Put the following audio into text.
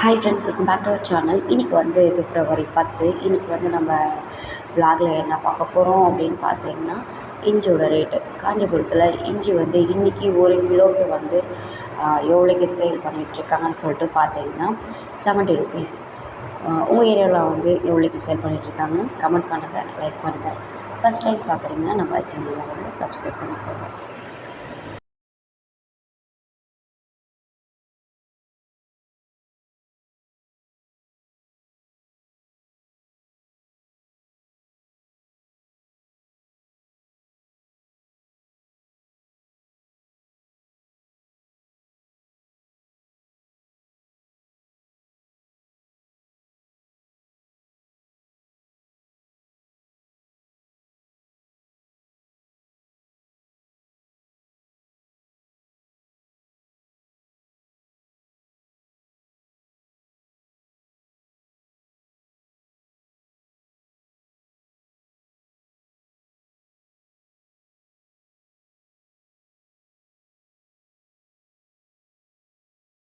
Hi friends welcome back to our channel இன்றைக்கி வந்து பிப்ரவரி பத்து. இன்றைக்கி வந்து நம்ம விலாகில் என்ன பார்க்க போகிறோம் அப்படின்னு பார்த்தீங்கன்னா இஞ்சியோட ரேட்டு காஞ்சிபுரத்தில் இஞ்சி வந்து இன்றைக்கி ஒரு கிலோவுக்கு வந்து எவ்வளோக்கு சேல் பண்ணிகிட்ருக்காங்கன்னு சொல்லிட்டு பார்த்தீங்கன்னா செவன்ட்டி ருபீஸ் உங்கள் ஏரியாவில் வந்து எவ்வளோக்கு சேல் பண்ணிகிட்ருக்காங்க கமெண்ட் பண்ணுங்கள் லைக் பண்ணுங்கள் ஃபஸ்ட் டைம் பார்க்குறீங்கன்னா நம்ம சேனலில் வந்து சப்ஸ்கிரைப் பண்ணிக்கோங்க.